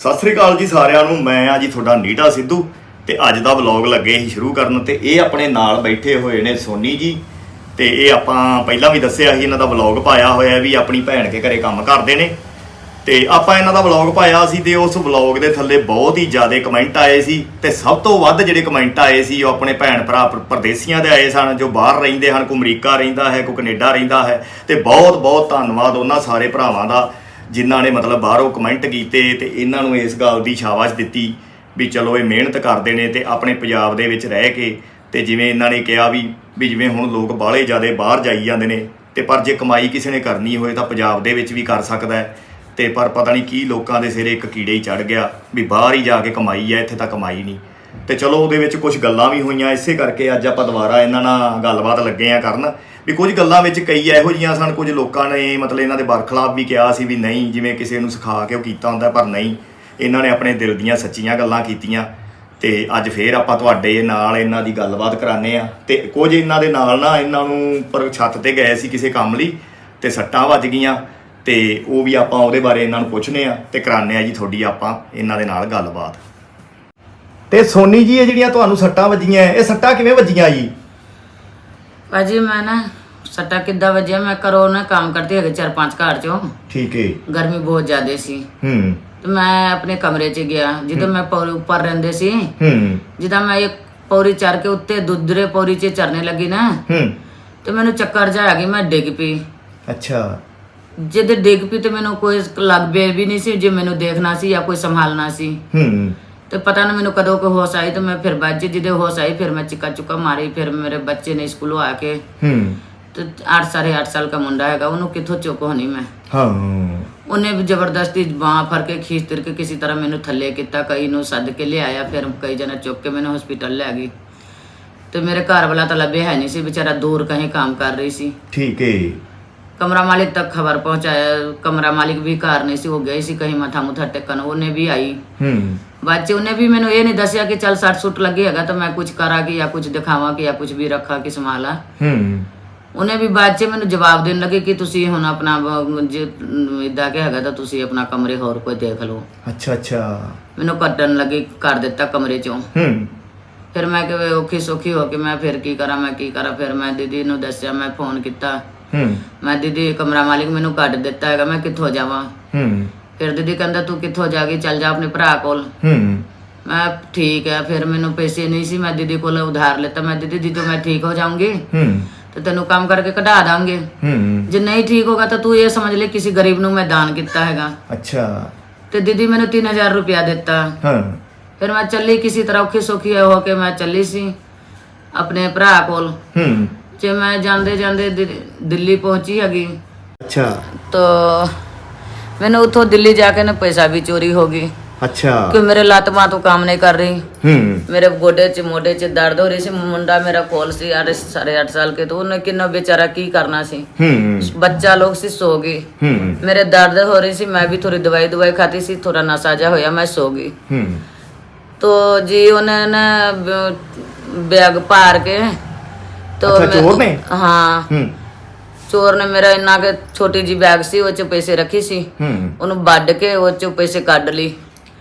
ਸਤਿ ਸ੍ਰੀ ਅਕਾਲ ਜੀ ਸਾਰਿਆਂ ਨੂੰ, ਮੈਂ ਆ ਜੀ ਤੁਹਾਡਾ ਨੀਟਾ ਸਿੱਧੂ ਤੇ ਅੱਜ ਦਾ ਵਲੌਗ ਲੱਗੇ ਹੀ ਸ਼ੁਰੂ ਕਰਨ ਤੇ ਇਹ ਆਪਣੇ ਨਾਲ ਬੈਠੇ ਹੋਏ ਨੇ ਸੋਨੀ ਜੀ ਤੇ ਇਹ ਆਪਾਂ ਪਹਿਲਾਂ ਵੀ ਦੱਸਿਆ ਸੀ ਇਹਨਾਂ ਦਾ ਵਲੌਗ ਪਾਇਆ ਹੋਇਆ ਵੀ ਆਪਣੀ ਭੈਣ ਕੇ ਘਰੇ ਕੰਮ ਕਰਦੇ ਨੇ ਤੇ ਆਪਾਂ ਇਹਨਾਂ ਦਾ ਵਲੌਗ ਪਾਇਆ ਸੀ ਤੇ ਉਸ ਵਲੌਗ ਦੇ ਥੱਲੇ ਬਹੁਤ ਹੀ ਜ਼ਿਆਦਾ ਕਮੈਂਟ ਆਏ ਸੀ ਤੇ ਸਭ ਤੋਂ ਵੱਧ ਜਿਹੜੇ ਕਮੈਂਟ ਆਏ ਸੀ ਉਹ ਆਪਣੇ ਭੈਣ ਭਰਾ ਪਰਦੇਸੀਆਂ ਦੇ ਆਏ ਸਨ, ਜੋ ਬਾਹਰ ਰਹਿੰਦੇ ਹਨ ਕੋਈ ਅਮਰੀਕਾ ਰਹਿੰਦਾ ਹੈ ਕੋਈ ਕੈਨੇਡਾ ਰਹਿੰਦਾ ਹੈ ਤੇ ਬਹੁਤ ਬਹੁਤ ਧੰਨਵਾਦ ਉਹਨਾਂ ਸਾਰੇ ਭਰਾਵਾਂ ਦਾ ਜਿਨ੍ਹਾਂ ਨੇ ਮਤਲਬ ਬਾਹਰੋਂ ਕਮੈਂਟ ਕੀਤੇ ਤੇ ਇਹਨਾਂ ਨੂੰ ਇਸ ਗੱਲ ਦੀ ਸ਼ਾਬਾਸ਼ ਦਿੱਤੀ ਵੀ ਚਲੋ ਇਹ ਮਿਹਨਤ ਕਰਦੇ ਨੇ ਤੇ ਆਪਣੇ ਪੰਜਾਬ ਦੇ ਵਿੱਚ ਰਹਿ ਕੇ ਤੇ ਜਿਵੇਂ ਇਹਨਾਂ ਨੇ ਕਿਹਾ ਵੀ ਵੀ ਜਿਵੇਂ ਹੁਣ ਲੋਕ ਬਾਹਲੇ ਜ਼ਿਆਦੇ ਬਾਹਰ ਜਾਈ ਜਾਂਦੇ ਨੇ ਤੇ ਪਰ ਜੇ ਕਮਾਈ ਕਿਸੇ ਨੇ ਕਰਨੀ ਹੋਏ ਤਾਂ ਪੰਜਾਬ ਦੇ ਵਿੱਚ ਵੀ ਕਰ ਸਕਦਾ ਹੈ। ਤੇ ਪਰ ਪਤਾ ਨਹੀਂ ਕੀ ਲੋਕਾਂ ਦੇ ਸਿਰੇ ਇੱਕ ਕੀੜੇ ਹੀ ਚੜ ਗਿਆ ਵੀ ਬਾਹਰ ਹੀ ਜਾ ਕੇ ਕਮਾਈ ਹੈ, ਇੱਥੇ ਤਾਂ ਕਮਾਈ ਨਹੀਂ। ਤੇ ਚਲੋ ਉਹਦੇ ਵਿੱਚ ਕੁਝ ਗੱਲਾਂ ਵੀ ਹੋਈਆਂ, ਇਸੇ ਕਰਕੇ ਅੱਜ ਆਪਾਂ ਦੁਬਾਰਾ ਇਹਨਾਂ ਨਾਲ ਗੱਲਬਾਤ ਲੱਗੇ ਆ ਕਰਨ। ਵੀ ਕੁਝ ਗੱਲਾਂ ਵਿੱਚ ਕਈ ਇਹੋ ਜੀਆਂ ਸਨ, ਕੁਝ ਲੋਕਾਂ ਨੇ ਮਤਲਬ ਇਹਨਾਂ ਦੇ ਬਰਖਲਾਫ ਵੀ ਕਿਹਾ ਸੀ ਵੀ ਨਹੀਂ, ਜਿਵੇਂ ਕਿਸੇ ਨੂੰ ਸਿਖਾ ਕੇ ਉਹ ਕੀਤਾ ਹੁੰਦਾ, ਪਰ ਨਹੀਂ। ਇਹਨਾਂ ਨੇ ਆਪਣੇ ਦਿਲ ਦੀਆਂ ਸੱਚੀਆਂ ਗੱਲਾਂ ਕੀਤੀਆਂ ਤੇ ਅੱਜ ਫੇਰ ਆਪਾਂ ਤੁਹਾਡੇ ਨਾਲ ਇਹਨਾਂ ਦੀ ਗੱਲਬਾਤ ਕਰਾਣੇ ਆ ਤੇ ਕੁਝ ਇਹਨਾਂ ਦੇ ਨਾਲ ਨਾ ਇਹਨਾਂ ਨੂੰ ਪਰ ਛੱਤ ਤੇ ਗਏ ਸੀ ਕਿਸੇ ਕੰਮ ਲਈ ਤੇ ਸੱਟਾਂ ਵੱਜ ਗਈਆਂ ਤੇ ਉਹ ਵੀ ਆਪਾਂ ਉਹਦੇ ਬਾਰੇ ਇਹਨਾਂ ਨੂੰ ਪੁੱਛਨੇ ਆ ਤੇ ਕਰਾਣੇ ਆ ਜੀ ਤੁਹਾਡੀ ਆਪਾਂ ਇਹਨਾਂ ਦੇ ਨਾਲ ਗੱਲਬਾਤ। ਤੇ ਸੋਨੀ ਜੀ, ਇਹ ਜਿਹੜੀਆਂ ਤੁਹਾਨੂੰ ਸੱਟਾਂ ਵੱਜੀਆਂ, ਇਹ ਸੱਟਾਂ ਕਿਵੇਂ ਵੱਜੀਆਂ ਜੀ? ਭਾਜੀ ਮੈਂ ਨਾ ਸੱਟਾ ਕਿੱਦਾਂ ਵੱਜਿਆ? ਮੈਂ ਕਰੋ ਨਾ ਕੰਮ ਕਰਦੀ ਹੈਗੇ ਚਾਰ ਪੰਜ ਘਰ ਚੋਂ। ਠੀਕ ਹੈ ਗਰਮੀ ਬਹੁਤ ਜ਼ਿਆਦਾ ਸੀ। ਹੂੰ। ਤੇ ਮੈਂ ਆਪਣੇ ਕਮਰੇ 'ਚ ਗਿਆ। ਜਦੋਂ ਮੈਂ ਪੌੜੀ ਉੱਪਰ ਰਹਿੰਦੇ ਸੀ ਹੂੰ। ਜਿੱਦਾਂ ਮੈਂ ਇੱਕ ਪੌੜੀ ਚੜ ਕੇ ਉੱਤੇ ਦੂਸਰੇ ਪੌੜੀ 'ਚ ਚੜਨੇ ਲੱਗੀ ਨਾ ਹੂੰ। ਤੇ ਮੈਨੂੰ ਚੱਕਰ ਜਿਹਾ ਆ ਗਈ ਮੈਂ ਡਿੱਗ ਪਈ। ਅੱਛਾ। ਜਦ ਡਿੱਗ ਪਈ ਤੇ ਮੈਨੂੰ ਕੋਈ ਲੱਗਵੇ ਵੀ ਨਹੀਂ ਸੀ ਜੇ ਮੈਨੂੰ ਦੇਖਣਾ ਸੀ ਜਾਂ ਕੋਈ ਸੰਭਾਲਣਾ ਸੀ। ਹੂੰ। ਤੇ ਪਤਾ ਨਾ ਮੈਨੂੰ ਕਦੋਂ ਕੋ ਹੋਸ਼ ਆਈ ਤੇ ਮੈਂ ਫਿਰ ਬੱਜ ਜਿਹਦੇ ਹੋਸ਼ ਆਈ ਫਿਰ ਮੈਂ ਚਿੱਕਾ ਚੁੱਕਾ ਮਾਰੀ ਫਿਰ ਮੇਰੇ ਬੱਚੇ ਨੇ ਸਕੂਲੋਂ ਆ ਕੇ ਹੂੰ। ਤੇ 8 ਸਾਢੇ ਸਾਲ ਦਾ ਮੁੰਡਾ ਹੈਗਾ ਉਹਨੂੰ ਕਿੱਥੋਂ ਚੁੱਕ ਹੋਣੀ ਮੈਂ? ਹਾਂ। ਉਹਨੇ ਵੀ ਜ਼ਬਰਦਸਤੀ ਬਾਂਹ ਫੜ ਕੇ ਖੀਚ ਤਿਰ ਕੇ ਕਿਸੇ ਤਰ੍ਹਾਂ ਮੈਨੂੰ ਥੱਲੇ ਕੀਤਾ ਕਈ ਨੂੰ ਸੱਦ ਕੇ ਲਿਆਇਆ ਫਿਰ ਕਈ ਜਣਾ ਚੁੱਕ ਕੇ ਮੈਨੂੰ ਹਸਪੀਟਲ ਲੈ ਗਈ ਤੇ ਮੇਰੇ ਘਰ ਵਾਲਾ ਤਾਂ ਲੱਭੇ ਹੈ ਨਹੀਂ ਸੀ ਵਿਚਾਰਾ ਦੂਰ ਕਹੀਂ ਕੰਮ ਕਰ ਰਹੀ ਸੀ। ਠੀਕ ਹੈ ਕਮਰਾ ਮਾਲਿਕ ਤੱਕ ਖਬਰ ਪਹੁੰਚਾਇਆ ਕਮਰਾ ਮਾਲਿਕ ਵੀ ਘਰ ਨਹੀਂ ਸੀ ਉਹ ਗਏ ਸੀ ਕਹੀਂ ਮੱਥਾ ਮੁੱਥਾ ਟੇਕਣ ਉਹਨੇ ਵੀ ਆਈ। ਹੂੰ। ਬਾਅਦ ਉਹਨੇ ਵੀ ਮੈਨੂੰ ਇਹ ਨਹੀਂ ਦੱਸਿਆ ਕਿ ਚੱਲ ਸੱਟ ਸੁੱਟ ਲੱਗੀ ਹੈਗਾ ਤਾਂ ਮੈਂ ਕੁਝ ਕਰਾਂ ਕਿ ਜਾਂ ਕੁਝ ਦਿਖਾਵਾਂ ਕਿ ਜਾਂ ਕੁਝ ਵੀ ਰੱਖਾਂ ਕਿ ਸੰਭਾਲਾਂ ਹੂੰ। ਉਹਨੇ ਵੀ ਬਾਅਦ ਚ ਮੈਨੂੰ ਜਵਾਬ ਦੇਣ ਲੱਗੇ ਕਿ ਤੁਸੀਂ ਹੁਣ ਆਪਣਾ ਬ- ਜੇ ਇਦਾਂ ਕਿ ਹੈਗਾ ਤਾਂ ਤੁਸੀਂ ਆਪਣਾ ਕਮਰੇ ਹੋਰ ਕੋਈ ਦੇਖ ਲਓ। ਅੱਛਾ ਅੱਛਾ। ਮੈਨੂੰ ਕੱਢਣ ਲੱਗੇ ਕਰ ਦਿੱਤਾ ਕਮਰੇ ਚੋਂ। ਹੂੰ। ਫਿਰ ਮੈਂ ਕਿ ਔਖੀ ਸੌਖੀ ਹੋ ਕੇ ਮੈਂ ਫਿਰ ਕੀ ਕਰਾਂ ਮੈਂ ਕੀ ਕਰਾਂ ਫਿਰ ਮੈਂ ਦੀਦੀ ਨੂੰ ਦੱਸਿਆ ਮੈਂ ਫੋਨ ਕੀਤਾ। ਹੂੰ। ਮੈਂ ਦੀਦੀ ਕਮਰਾ ਮਾਲਿਕ ਮੈਨੂੰ ਕੱਢ ਦਿੱਤਾ ਹੈਗਾ ਮੈਂ ਕਿੱਥੋਂ ਜਾਵਾਂ? ਹੂੰ। ਫਿਰ ਦੀਦੀ ਕਹਿੰਦਾ ਤੂੰ ਕਿੱਥੋਂ ਜਾਗੀ ਚੱਲ ਜਾ ਆਪਣੇ ਭਰਾ ਕੋਲ? ਹੂੰ। ਮੈਂ ਠੀਕ ਹੈ ਫਿਰ ਮੈਨੂੰ ਪੈਸੇ ਨਹੀਂ ਸੀ ਮੈਂ ਦੀਦੀ ਕੋਲ ਉਧਾਰ ਲਿੱਤਾ ਮੈਂ ਦੀਦੀ ਜਦੋਂ ਮੈਂ ਠੀਕ ਹੋ ਜਾਊਂਗੀ ਹੂੰ। ਤੇ ਤੈਨੂੰ ਕੰਮ ਕਰਕੇ ਕਢਾ ਦਾਂਗੇ। ਹੂੰ। ਜੇ ਨਹੀਂ ਠੀਕ ਹੋਗਾ ਤਾਂ ਤੂੰ ਇਹ ਸਮਝ ਲੈ ਕਿਸੇ ਗਰੀਬ ਨੂੰ ਮੈਂ ਦਾਨ ਕੀਤਾ ਹੈਗਾ। ਅੱਛਾ। ਤੇ ਦੀਦੀ ਮੈਨੂੰ 3000 ਰੁਪਇਆ ਦਿੱਤਾ। ਹਾਂ। ਫਿਰ ਮੈਂ ਚੱਲੀ ਕਿਸੇ ਤਰ੍ਹਾਂ ਔਖੀ ਸੌਖੀ ਹੋ ਕੇ ਮੈਂ ਚੱਲੀ ਸੀ ਆਪਣੇ ਭਰਾ ਕੋਲ। ਹੂੰ। ਜੇ ਮੈਂ ਜਾਂਦੇ ਜਾਂਦੇ ਦਿ- ਦਿੱਲੀ ਪਹੁੰਚੀ ਹੈਗੀ। ਅੱਛਾ। ਤਾਂ ਮੈਨੂੰ ਉੱਥੋਂ ਦਿੱਲੀ ਜਾ ਕੇ ਨਾ ਪੈਸਾ ਵੀ ਚੋਰੀ ਹੋ ਗਈ ਅੱਛਾ ਕਿ ਮੇਰੇ ਲੱਤ ਮਾਂ ਤੋਂ ਕੰਮ ਨਹੀਂ ਕਰ ਰਹੀ ਹੂੰ ਮੇਰੇ ਗੋਡੇ 'ਚ ਮੋਢੇ 'ਚ ਦਰਦ ਹੋ ਰਹੀ ਸੀ ਮੁੰਡਾ ਮੇਰਾ ਕੋਲ ਸੀ ਅਰੇ ਸਾਢੇ ਅੱਠ ਸਾਲ ਕੇ ਤੋਂ ਉਹਨੇ ਕਿੰਨਾ ਵਿਚਾਰਾ ਕੀ ਕਰਨਾ ਸੀ ਹੂੰ ਬੱਚਾ ਲੋਕ ਸੀ ਸੋ ਗਏ ਹੂੰ ਮੇਰੇ ਦਰਦ ਹੋ ਰਹੀ ਸੀ ਮੈਂ ਵੀ ਥੋੜੀ ਦਵਾਈ ਦਵਾਈ ਖਾਤੀ ਸੀ ਥੋੜਾ ਨਸ਼ਾ ਜਿਹਾ ਹੋਇਆ ਮੈਂ ਸੋ ਗਈ ਹੂੰ तो जी उन्होंने ना ब- बैग पार के तो अच्छा, मैं- चोर ने? हाँ ਹੂੰ ਚੋਰ ਨੇ ਮੇਰਾ ਇੰਨਾ ਕਿ ਛੋਟੀ ਜੀ ਬੈਗ ਸੀ ਉਹ ਚ ਪੈਸੇ ਰੱਖੀ ਸੀ ਹੂੰ ਉਹਨੂੰ ਵੱਢ ਕੇ ਉਹ ਚ ਪੈਸੇ ਕੱਢ ਲਈ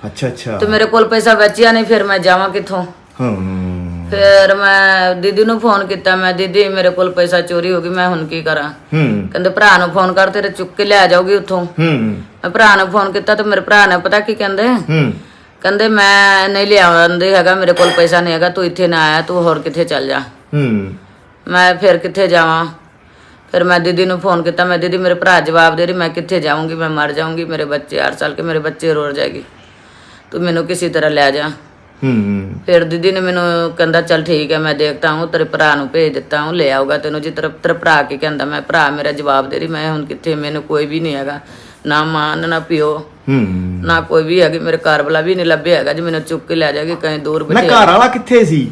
ਅੱਛਾ ਅੱਛਾ। ਤੇ ਮੇਰੇ ਕੋਲ ਪੈਸਾ ਬਚਿਆ ਨਹੀਂ ਫਿਰ ਮੈਂ ਜਾਵਾਂ ਕਿੱਥੋਂ? ਹੂੰ। ਫਿਰ ਮੈਂ ਦੀਦੀ ਨੂੰ ਫੋਨ ਕੀਤਾ ਮੈਂ ਦੀਦੀ ਮੇਰੇ ਕੋਲ ਪੈਸਾ ਚੋਰੀ ਹੋ ਗਈ ਮੈਂ ਹੁਣ ਕੀ ਕਰਾਂ? ਹੂੰ। ਕਹਿੰਦੇ ਭਰਾ ਨੂੰ ਫੋਨ ਕਰ ਤੇਰੇ ਚੁੱਕ ਕੇ ਲੈ ਜਾਊਗੀ ਉੱਥੋਂ। ਹੂੰ। ਮੈਂ ਭਰਾ ਨੂੰ ਫੋਨ ਕੀਤਾ ਤੇ ਮੇਰੇ ਭਰਾ ਨੇ ਪਤਾ ਕੀ ਕਹਿੰਦੇ? ਹੂੰ। ਕਹਿੰਦੇ ਮੈਂ ਨਹੀਂ ਲਿਆਉਂਦੇ ਹੈਗਾ ਮੇਰੇ ਕੋਲ ਪੈਸਾ ਨਹੀਂ ਹੈਗਾ ਤੂੰ ਇੱਥੇ ਨਾ ਆਇਆ ਤੂੰ ਹੋਰ ਕਿੱਥੇ ਚੱਲ ਜਾ? ਹੂੰ। ਮੈਂ ਫਿਰ ਕਿੱਥੇ ਜਾਵਾਂ? ਫਿਰ ਮੈਂ ਦੀਦੀ ਨੂੰ ਫੋਨ ਕੀਤਾ ਮੈਂ ਦੀਦੀ ਮੇਰੇ ਭਰਾ ਜਵਾਬ ਦੇ ਰਹੀ ਮੈਂ ਕਿੱਥੇ ਜਾਊਂਗੀ ਮੈਂ ਮਰ ਜਾਊਂਗੀ ਮੇਰੇ ਬੱਚੇ 8 ਸਾਲ ਕੇ ਮੇਰੇ ਬੱਚੇ ਰੋ ਜਾਏਗੀ। ਤੂੰ ਮੈਨੂੰ ਕਿਸੇ ਤਰ੍ਹਾਂ ਲੈ ਜਾ। ਹੂੰ ਫਿਰ ਦੀਦੀ ਨੇ ਮੈਨੂੰ ਕਹਿੰਦਾ ਚੱਲ ਠੀਕ ਹੈ ਮੈਂ ਦੇਖਤਾ ਹੂੰ ਤੇਰੇ ਭਰਾ ਨੂੰ ਭੇਜ ਦਿੱਤਾ ਹੂੰ ਲੈ ਆਊਗਾ ਤੈਨੂੰ। ਜਿਸ ਤਰ੍ਹਾਂ ਤੇਰਾ ਭਰਾ ਕੀ ਕਹਿੰਦਾ ਮੈਂ ਭਰਾ ਮੇਰਾ ਜਵਾਬ ਦੇ ਰਹੀ ਮੈਂ ਹੁਣ ਕਿੱਥੇ ਮੈਨੂੰ ਕੋਈ ਵੀ ਨਹੀਂ ਹੈਗਾ। ਨਾ ਮਾਂ ਨਾ ਪਿਓ ਹੂੰ। ਨਾ ਕੋਈ ਵੀ ਹੈਗੀ ਮੇਰੇ ਘਰ ਵਾਲਾ ਵੀ ਨਹੀਂ ਲੱਭਿਆ ਹੈਗਾ ਜੀ ਮੈਨੂੰ ਚੁੱਕ ਕੇ ਲੈ ਜਾਏਗੀ ਕहीं ਦੂਰ ਨਾ ਬਿਠੇ ਘਰ ਵਾਲਾ ਕਿੱਥੇ ਸੀ?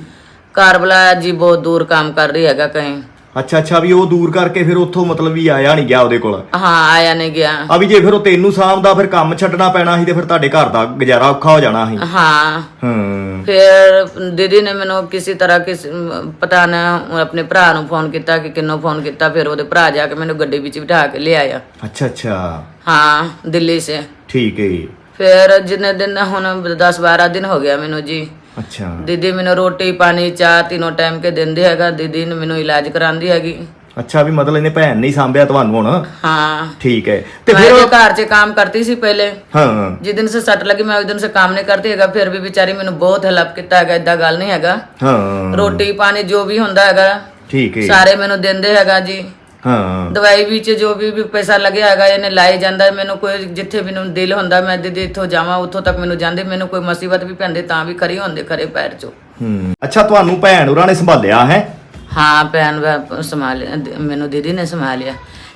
ਘਰ ਵਾਲਾ ਜੀ ਬਹੁਤ ਦੂਰ ਕੰਮ ਕਰ ਰਹੀ ਹੈਗਾ ਕਹੀਂ। ਅੱਛਾ ਅੱਛਾ ਵੀ ਉਹ ਦੂਰ ਕਰਕੇ ਫਿਰ ਉੱਥੋਂ ਮਤਲਬ ਵੀ ਆਇਆ ਨਹੀਂ ਗਿਆ ਉਹਦੇ ਕੋਲ। ਹਾਂ ਆਇਆ ਨਹੀਂ ਗਿਆ। ਆ ਵੀ ਜੇ ਫਿਰ ਉਹ ਤੈਨੂੰ ਸਾਂਭਦਾ ਫਿਰ ਕੰਮ ਛੱਡਣਾ ਪੈਣਾ ਸੀ ਤੇ ਫਿਰ ਤੁਹਾਡੇ ਘਰ ਦਾ ਗੁਜ਼ਾਰਾ ਔਖਾ ਹੋ ਜਾਣਾ ਸੀ। ਹਾਂ। ਹੂੰ। ਫਿਰ ਦੀਦੀ ਨੇ ਮੈਨੂੰ ਕਿਸੇ ਤਰ੍ਹਾਂ ਕਿਸ ਪਤਾ ਨਾ ਆਪਣੇ ਭਰਾ ਨੂੰ ਫੋਨ ਕੀਤਾ ਕਿ ਕਿੰਨੋਂ ਫੋਨ ਕੀਤਾ ਫਿਰ ਉਹਦੇ ਭਰਾ ਜਾ ਕੇ ਮੈਨੂੰ ਗੱਡੀ ਵਿੱਚ ਬਿਠਾ ਕੇ ਲਿਆਇਆ। ਅੱਛਾ ਅੱਛਾ। ਹਾਂ ਦਿੱਲੀ ਸੇ ਠੀਕ ਹੈ ਜੀ। ਫਿਰ ਜਿੰਨੇ ਦਿਨ ਹੁਣ 10 12 ਦਿਨ ਹੋ ਗਿਆ ਮੈਨੂੰ ਜੀ। ਅੱਛਾ ਦੀਦੀ ਮੈਨੂੰ ਰੋਟੀ ਪਾਣੀ ਚਾਹ ਤਿੰਨੋਂ ਟਾਈਮ ਕੇ ਦਿੰਦੇ ਹੈਗਾ ਦੀਦੀ ਨੇ ਮੈਨੂੰ ਇਲਾਜ ਕਰਾਉਂਦੀ ਹੈਗੀ ਅੱਛਾ ਵੀ ਮਤਲਬ ਇਹਨੇ ਭੈਣ ਨਹੀਂ ਸਾਂਭਿਆ ਤੁਹਾਨੂੰ ਹੁਣ हाँ ਠੀਕ ਹੈ ਤੇ मैं ਫਿਰ जो घर से काम करती सी पहले ਹਾਂ जिस दिन से सट लगी मैं उस दिन से काम नहीं करती हैगा फिर भी बेचारी मैंने बहुत हेल्प किया हैगा इदा गल नहीं हैगा ਹਾਂ ਰੋਟੀ ਪਾਣੀ ਜੋ ਵੀ ਹੁੰਦਾ ਹੈਗਾ ਠੀਕ ਹੈ ਸਾਰੇ ਮੈਨੂੰ ਦਿੰਦੇ ਹੈਗਾ ਜੀ ਹਾਂ ਦਵਾਈ ਵਿੱਚ ਜੋ ਵੀ ਵੀ ਪੈਸਾ ਲੱਗਿਆ ਹੈਗਾ ਇਹਨੇ ਲਾਏ ਜਾਂਦਾ ਮੈਨੂੰ ਕੋਈ ਜਿੱਥੇ ਮੈਨੂੰ ਦਿਲ ਹੁੰਦਾ ਮੈਂ ਦੀਦੀ ਇੱਥੋਂ ਜਾਵਾਂ ਉੱਥੋਂ ਤੱਕ ਮੈਨੂੰ ਜਾਂਦੇ ਮੈਨੂੰ ਕੋਈ ਮੁਸੀਬਤ ਵੀ ਪੈਂਦੇ ਤਾਂ ਵੀ ਖਰੀ ਹੁੰਦੇ ਖਰੇ ਪੈਰ ਚੋਂ। ਹੂੰ। ਅੱਛਾ ਤੁਹਾਨੂੰ ਭੈਣ ਹੋਰਾਂ ਨੇ ਸੰਭਾਲਿਆ ਹੈ? ਹਾਂ ਭੈਣ ਵਾ- ਦ- ਮੈਨੂੰ ਦੀਦੀ ਨੇ ਸੰਭਾਲਿਆ।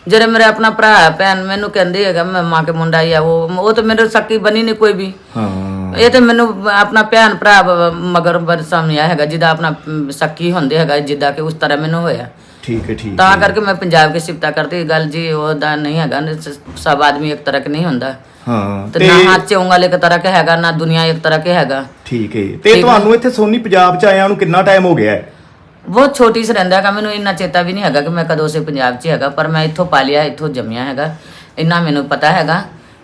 ਜਿਹੜੇ ਮੇਰੇ ਆਪਣਾ ਭਰਾ ਹੈ, ਭੈਣ ਮੈਨੂੰ ਕਹਿੰਦੇ ਹੈਗਾ ਮੈਂ ਮਾਂ ਕੇ ਮੁੰਡਾ ਹੀ ਆ ਉਹ ਉਹ ਤਾਂ ਮੇਰੇ ਸੱਕੀ ਬਣੀ ਨਹੀਂ ਕੋਈ ਵੀ। ਹਾਂ। ਇਹ ਤੇ ਮੈਨੂੰ ਆਪਣਾ ਭੈਣ ਭਰਾ ਮਗਰ ਬਰ ਸਾਹਮਣੇ ਆਇਆ ਹੈਗਾ ਜਿਹਦਾ ਆਪਣਾ ਸੱਕੀ ਹੁੰਦੇ ਹੈਗਾ ਜਿੱਦਾਂ ਕਿ ਉਸ ਤਰ੍ਹਾਂ ਮੈਨੂੰ ਹੋਇਆ। ਠੀਕ ਹੈ ਠੀਕ ਤਾਂ ਕਰਕੇ ਮੈਂ ਪੰਜਾਬ ਕੇ ਸਿਫਤਾ ਕਰਦੀ ਗੱਲ ਜੀ ਉਹਦਾ ਨਹੀਂ ਹੈਗਾ ਨਾ, ਸ- ਸਭ ਆਦਮੀ ਇੱਕ ਤਰ੍ਹਾਂ ਕੇ ਨਹੀਂ ਹੁੰਦਾ। ਹਾਂ ਤੇ ਤੇ ਨਾ ਹੱਥ ਚ ਉਂਗਲ ਇੱਕ ਤਰ੍ਹਾਂ ਕੇ ਹੈਗਾ ਨਾ ਦੁਨੀਆ ਇੱਕ ਤਰ੍ਹਾਂ ਕੇ ਹੈਗਾ। ਠੀਕ ਹੈ। ਤੇ ਤੁਹਾਨੂੰ ਇੱਥੇ ਸੋਨੀ ਪੰਜਾਬ ਚ ਆਇਆਂ ਨੂੰ ਕਿੰਨਾ ਟਾਈਮ ਹੋ ਗਿਆ ਹੈ? ਬਹੁਤ ਛੋਟੀ ਸੀ ਰਹਿੰਦਾ ਹੈਗਾ ਮੈਨੂੰ ਇੰਨਾ ਚੇਤਾ ਵੀ ਨਹੀਂ ਹੈਗਾ ਕਿ ਮੈਂ ਕਦੋਂ ਸੇ ਪੰਜਾਬ 'ਚ ਹੈਗਾ ਪਰ ਮੈਂ ਇੱਥੋਂ ਪਾਲਿਆ ਇੱਥੋਂ ਜੰਮਿਆ ਹੈਗਾ। ਇੰਨਾ ਮੈਨੂੰ ਪਤਾ ਹੈਗਾ।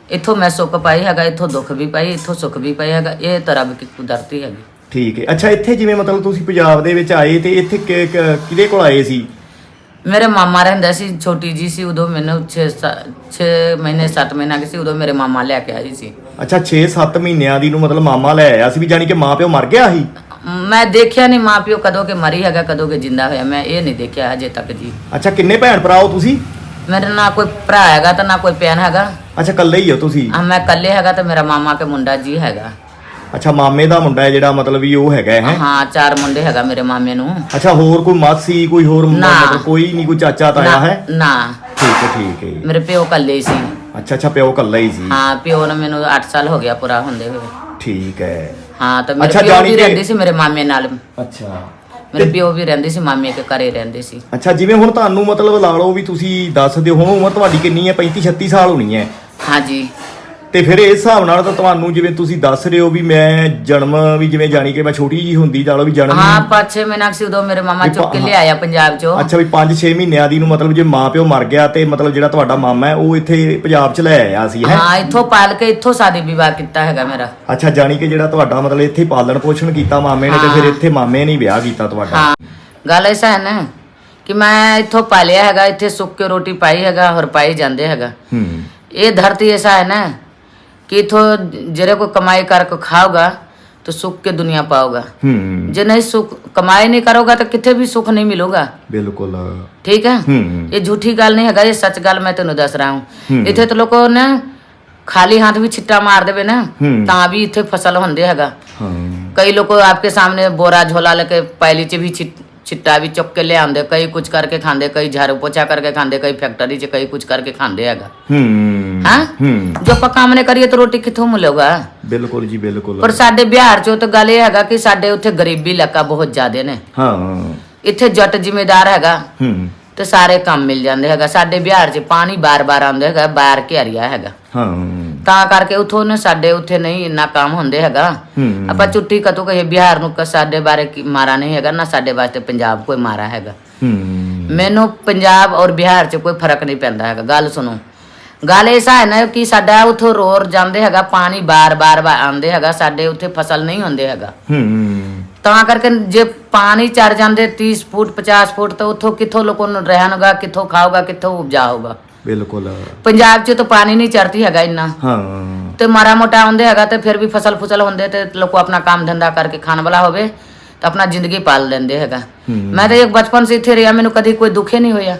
ਇੱਥੋਂ ਮੈਂ ਸੁੱਖ ਪਾਈ ਹੈਗਾ ਇੱਥੋਂ ਦੁੱਖ ਵੀ ਪਾਈ ਇੱਥੋਂ ਸੁੱਖ ਵੀ ਪਾਈ ਹੈਗਾ ਇਹ ਤਾਂ ਰੱਬ ਦੀ ਕੁਦਰਤੀ ਹੈਗੀ। ਠੀਕ ਹੈ। ਅੱਛਾ ਇੱਥੇ ਜਿਵੇਂ ਮਤਲਬ ਤੁਸੀਂ ਪੰਜਾਬ ਦੇ ਵਿੱਚ ਆਏ ਤੇ ਇੱਥੇ ਕਿ- ਕਿ- ਕਿਹਦੇ ਕੋਲ ਆਏ ਸੀ? ਮੇਰੇ ਮਾਮਾ ਰਹਿੰਦਾ ਸੀ ਛੋਟੀ ਜੀ ਸੀ ਉਦੋਂ ਮੈਨੂੰ 6 6 ਮਹੀਨੇ 7 ਮਹੀਨਾ ਕਿ ਸੀ ਉਦੋਂ ਮੇਰੇ ਮਾਮਾ ਲੈ ਕੇ ਆਈ ਸੀ। ਅੱਛਾ 6-7 ਮਹੀਨਿਆਂ ਦੀ ਨੂੰ ਮਤਲਬ ਮਾਮਾ ਲੈ ਆਇਆ ਸੀ ਵੀ ਜਾਨੀ ਕਿ ਮਾਪਿਓ ਮਰ ਗਿਆ ਸੀ? ਮੈਂ ਦੇਖਿਆ ਨਹੀਂ ਮਾਂ ਪਿਓ ਕਦੋਂ ਕੇ ਮਰੀ ਹੈਗਾ ਕਦੋਂ ਕੇ ਜਿੰਦਾ ਹੋਇਆ ਮੈਂ ਇਹ ਨਹੀਂ ਦੇਖਿਆ ਹਜੇ ਤੱਕ ਜੀ। ਅੱਛਾ ਕਿੰਨੇ ਭੈਣ ਭਰਾ ਹੋ ਤੁਸੀਂ? ਮੇਰੇ ਨਾ ਕੋਈ ਭਰਾ ਹੈਗਾ ਤਾਂ ਨਾ ਕੋਈ ਭੈਣ ਹੈਗਾ। ਅੱਛਾ ਇਕੱਲੇ ਹੀ ਹੋ ਤੁਸੀਂ? ਆ ਮੈਂ ਇਕੱਲੇ ਹੈਗਾ ਤੇ ਮੇਰਾ ਮਾਮਾ ਕੇ ਮੁੰਡਾ ਜੀ ਹੈਗਾ। ਅੱਛਾ ਮਾਮੇ ਦਾ ਮੁੰਡਾ ਹੈ ਜਿਹੜਾ ਮਤਲਬ ਵੀ ਉਹ ਹੈਗਾ ਹੈ। ਹਾਂ ਚਾਰ ਮੁੰਡੇ ਹੈਗਾ ਮੇਰੇ ਮਾਮੇ ਨੂੰ। ਅੱਛਾ ਹੋਰ ਕੋਈ ਮਾਸੀ ਕੋਈ ਹੋਰ ਨਾ। ਮਤਲਬ ਕੋਈ ਨਹੀਂ ਕੋਈ ਚਾਚਾ ਤਾਇਆ ਹੈ? ਨਾ। ਠੀਕ ਹੈ ਠੀਕ ਹੈ। ਮੇਰੇ ਪਿਓ ਕੱਲੇ ਸੀ। ਅੱਛਾ ਅੱਛਾ ਪਿਓ ਇਕੱਲਾ ਹੀ ਸੀ। ਹਾਂ ਪਿਓ ਨੇ ਮੈਨੂੰ 8 ਸਾਲ ਹੋ ਗਿਆ ਪੂਰਾ ਹੁੰਦੇ ਹੋਏ। ਠੀਕ ਹੈ। ਹਾਂ ਤਾਂ ਮੇਰੇ ਪਿਓ ਜਾਣੀ ਵੀ ਕਿ- ਰਹਿੰਦੇ ਸੀ ਮੇਰੇ ਮਾਮੇ ਨਾਲ। ਅੱਛਾ। ਮੇਰੇ ਪਿਓ ਵੀ ਰਹਿੰਦੇ ਸੀ ਮਾਮੇ ਕੇ ਘਰੇ ਰਹਿੰਦੇ ਸੀ। ਅੱਛਾ ਜਿਵੇਂ ਹੁਣ ਤੁਹਾਨੂੰ ਮਤਲਬ ਲਾ ਲਓ ਵੀ ਤੁਸੀਂ ਦੱਸ ਦਿਓ ਹੁਣ ਉਮਰ ਤੁਹਾਡੀ ਕਿੰਨੀ ਹੈ? 35 36 ਸਾਲ ਹੋਣੀ ਹੈ। ਹਾਂਜੀ। ਤੇ ਫਿਰ ਇਸ ਹਿਸਾਬ ਨਾਲ ਤਾਂ ਤੁਹਾਨੂੰ ਜਿਵੇਂ ਤੁਸੀਂ ਦੱਸ ਰਹੇ ਹੋ ਵੀ ਮੈਂ ਜਨਮ ਵੀ ਜਿਵੇਂ ਜਾਣੀ ਕਿ ਮੈਂ ਛੋਟੀ ਜੀ ਹੁੰਦੀ ਜਾਲੋ ਵੀ ਜਨਮ ਹਾਂ 5-6 ਮਹੀਨਾ ਸੀ ਉਦੋਂ ਮੇਰੇ ਮਾਮਾ ਚੁੱਕ ਕੇ ਲਿਆਇਆ ਪੰਜਾਬ ਚੋਂ। ਅੱਛਾ ਵੀ 5-6 ਮਹੀਨਿਆਂ ਦੀ ਨੂੰ ਮਤਲਬ ਜੇ ਮਾਂ ਪਿਓ ਮਰ ਗਿਆ ਤੇ ਮਤਲਬ ਜਿਹੜਾ ਤੁਹਾਡਾ ਮਾਮਾ ਉਹ ਇੱਥੇ ਪੰਜਾਬ ਚ ਲੈ ਆਇਆ ਸੀ ਹੈ? ਹਾਂ ਇੱਥੋਂ ਪਾਲ ਕੇ ਇੱਥੋਂ ਸਾਦੀ ਵਿਆਹ ਕੀਤਾ ਹੈਗਾ ਮੇਰਾ। ਅੱਛਾ ਜਾਣੀ ਕਿ ਜਿਹੜਾ ਤੁਹਾਡਾ ਮਤਲਬ ਇੱਥੇ ਪਾਲਣ ਪੋਸ਼ਣ ਕੀਤਾ ਮਾਮੇ ਨੇ ਤੇ ਫਿਰ ਇੱਥੇ ਮਾਮੇ ਨੇ ਵਿਆਹ ਕੀਤਾ ਤੁਹਾਡਾ। ਹਾਂ ਗੱਲ ਐਸਾ ਹੈ ਨਾ ਕਿ ਮੈਂ ਇੱਥੋਂ ਪਾਲਿਆ ਹੈਗਾ ਇੱਥੇ ਸੁੱਕੇ ਰੋਟੀ ਪਾਈ ਹੈਗਾ ਹੋਰ ਪਾਈ ਜਾਂਦੇ ਹੈਗਾ। ਹੂੰ। ਇਹ ਧਰਤੀ ਐਸਾ ਹੈ ਨਾ कि इथो जरे को कमाई करके खाओगा तो सुख के दुनिया पाओगा ਹੂੰ जे नहीं सुख कमाई नहीं करोगा तो कितने भी सुख नहीं मिलोगा ਬਿਲਕੁਲ ठीक है ਹੂੰ ये झूठी गल नहीं है ये सच गल मैं तेन दस रहा हूँ हम्म। इथे तो लोगों ने खाली हाथ भी छिट्टा मार देवे ना हम्म। ता भी इथे फसल होंदे हैगा ਹਾਂ कई लोग आपके सामने बोरा झोला लेके पहली च भी छिट छिट्टा ਛਿੱਟਾ ਵੀ ਚੁੱਕ ਕੇ ਲਿਆਉਂਦੇ ਕਈ ਕੁਝ ਕਰਕੇ ਖਾਂਦੇ ਕਈ ਝਾੜੂ ਪੋਚਾ ਕਰਕੇ ਖਾਂਦੇ ਕਈ ਫੈਕਟਰੀ 'ਚ ਕਈ ਕੁਝ ਕਰਕੇ ਖਾਂਦੇ ਹੈਗਾ। ਹੂੰ ਹਾਂ? ਹੂੰ। ਜੋ ਆਪਾਂ ਕੰਮ ਨੇ ਕਰੀਏ ਤਾਂ ਰੋਟੀ ਕਿੱਥੋਂ ਮਿਲੇਗਾ? ਬਿਲਕੁਲ ਜੀ ਬਿਲਕੁਲ। ਪਰ ਸਾਡੇ ਬਿਹਾਰ 'ਚੋਂ ਤਾਂ ਗੱਲ ਇਹ ਹੈਗਾ ਕਿ ਸਾਡੇ ਉੱਥੇ ਗਰੀਬੀ ਇਲਾਕਾ ਬਹੁਤ ਜ਼ਿਆਦਾ ਨੇ। ਹਾਂ। ਇੱਥੇ ਜੱਟ ਜ਼ਿੰਮੇਦਾਰ ਹੈਗਾ। ਹੂੰ। ਤੇ ਸਾਰੇ ਕੰਮ ਮਿਲ ਜਾਂਦੇ ਹੈਗਾ। ਸਾਡੇ ਬਿਹਾਰ 'ਚ ਪਾਣੀ ਬਾਰ-ਬਾਰ ਆਉਂਦਾ ਹੈਗਾ ਬਾਰ ਘੇਰਿਆ ਹੈਗਾ। ਹਾਂ। ਤਾਂ ਕਰਕੇ ਉਥੋਂ ਨੇ ਸਾਡੇ ਉੱਥੇ ਨਹੀਂ ਇੰਨਾ ਕੰਮ ਹੁੰਦੇ ਹੈਗਾ। ਹੂੰ ਆਪਾਂ ਚੁੱਟੀ ਕਦੋਂ ਕਹੇ ਬਿਹਾਰ ਨੂੰ ਕ ਸਾਡੇ ਬਾਰੇ ਕੀ ਮਾਰਾ ਨਹੀਂ ਹੈਗਾ ਨਾ ਸਾਡੇ ਵਾਸਤੇ ਪੰਜਾਬ ਕੋਈ ਮਾਰਾ ਹੈਗਾ। ਹੂੰ। ਮੈਨੂੰ ਪੰਜਾਬ ਔਰ ਬਿਹਾਰ 'ਚ ਕੋਈ ਫ਼ਰਕ ਨਹੀਂ ਪੈਂਦਾ ਹੈਗਾ ਗੱਲ ਸੁਣੋ। ਗੱਲ ਐਸਾ ਹੈ ਨਾ ਕਿ ਸਾਡਾ ਉਥੋਂ ਰੋਰ ਜਾਂਦੇ ਹੈਗਾ ਪਾਣੀ ਬਾਰ-ਬਾਰ ਆਉਂਦੇ ਹੈਗਾ ਸਾਡੇ ਉੱਥੇ ਫਸਲ ਨਹੀਂ ਹੁੰਦੇ ਹੈਗਾ। ਹੂੰ। ਤਾਂ ਕਰਕੇ ਜੇ ਪਾਣੀ ਚੜ ਜਾਂਦੇ 30 ਫੁੱਟ 50 ਫੁੱਟ ਤਾਂ ਉਥੋਂ ਕਿੱਥੋਂ ਲੋਕਾਂ ਨੂੰ ਰਹਿਣਗਾ ਕਿੱਥੋਂ ਖਾਊਗਾ ਕਿੱਥੋਂ ਉਪਜਾ ਹੋਊਗਾ ਬਿਲਕੁਲ। ਪੰਜਾਬ 'ਚ ਤਾਂ ਪਾਣੀ ਨਹੀਂ ਚੜਦੀ ਹੈਗਾ ਇੰਨਾ। ਹਾਂ। ਤੇ ਮਾਰਾ ਮੋਟਾ ਆਉਂਦੇ ਹੈਗਾ ਤੇ ਫਿਰ ਵੀ ਫਸਲ ਫੁਸਲ ਹੁੰਦੇ ਤੇ ਲੋਕੋ ਆਪਣਾ ਕੰਮ ਧੰਦਾ ਕਰਕੇ ਖਾਣ ਵਾਲਾ ਹੋਵੇ ਤਾਂ ਆਪਣਾ ਜ਼ਿੰਦਗੀ ਪਾਲ ਲੈਂਦੇ ਹੈਗਾ। ਮੈਂ ਤਾਂ ਇੱਕ ਬਚਪਨ ਸੇ ਇੱਥੇ ਰਿਹਾ ਮੈਨੂੰ ਕਦੀ ਕੋਈ ਦੁੱਖ ਨਹੀਂ ਹੋਇਆ।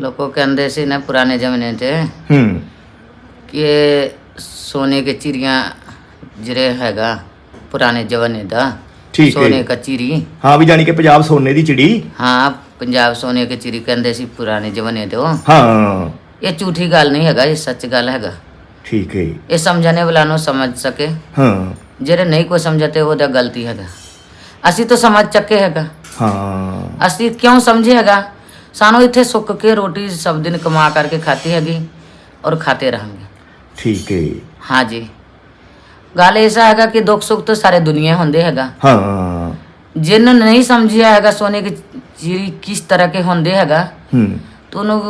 ਲੋਕੋ ਕਹਿੰਦੇ ਸੀ ਨਾ ਪੁਰਾਣੇ ਜ਼ਮਾਨੇ 'ਚ ਹੂੰ। ਕਿ ਸੋਨੇ ਕੇ ਚਿੜੀਆਂ ਜਿਹੜੇ ਹੈਗਾ ਪੁਰਾਣੇ ਜ਼ਮਾਨੇ ਦਾ ਠੀਕ ਹੈ। ਸੋਨੇ ਕਾ ਚਿੜੀ ਹਾਂ ਵੀ ਜਾਣੀ ਕਿ ਪੰਜਾਬ ਸੋਨੇ ਦੀ ਚਿੜੀ। ਹਾਂ ਪੰਜਾਬ ਸੋਨੇ ਕੇ ਚਿੜੀ ਕਹਿੰਦੇ ਸੀ ਪੁਰਾਣੇ ਜ਼ਮਾਨੇ ਦੇ ਉਹ। ਹਾਂ। ਇਹ ਝੂਠੀ ਗੱਲ ਨਹੀਂ ਹੈਗਾ ਇਹ ਸੱਚ ਗੱਲ ਹੈਗਾ। ਠੀਕ ਹੈ। ਇਹ ਸਮਝਣੇ ਵਾਲਾ ਨੂੰ ਸਮਝ ਸਕੇ। ਹਾਂ। ਜਿਹੜੇ ਨਹੀਂ ਕੋਈ ਸਮਝਦੇ ਉਹਦਾ ਗਲਤੀ ਹੈਗਾ। ਅਸੀਂ ਤਾਂ ਸਮਝ ਚੱਕੇ ਹੈਗਾ। ਹਾਂ। ਅਸੀਂ ਕਿਉਂ ਸਮਝੇ ਹੈਗਾ? ਸਾਨੂੰ ਇੱਥੇ ਸੁੱਕ ਕੇ ਰੋਟੀ ਸਭ ਦਿਨ ਕਮਾ ਕਰਕੇ ਖਾਤੀ ਹੈਗੀ ਔਰ ਖਾਤੇ ਰਹਾਂਗੇ। ਠੀਕ ਹੈ। जी ਗੱਲ ਐਸਾ ਹੈਗਾ ਕਿ ਦੁੱਖ ਸੁੱਖ ਤਾਂ ਸਾਰੇ ਦੁਨੀਆ ਹੁੰਦੇ ਹੈਗਾ। ਹਾਂ। ਜਿਹਨੂੰ ਨਹੀਂ ਸਮਝਿਆ ਹੈਗਾ ਸੋਨੇ ਕੀ ਚੀਰੀ ਕਿਸ ਤਰ੍ਹਾਂ ਕੇ ਹੁੰਦੇ ਹੈਗਾ ਹੂੰ। ਤੋ ਉਹਨੂੰ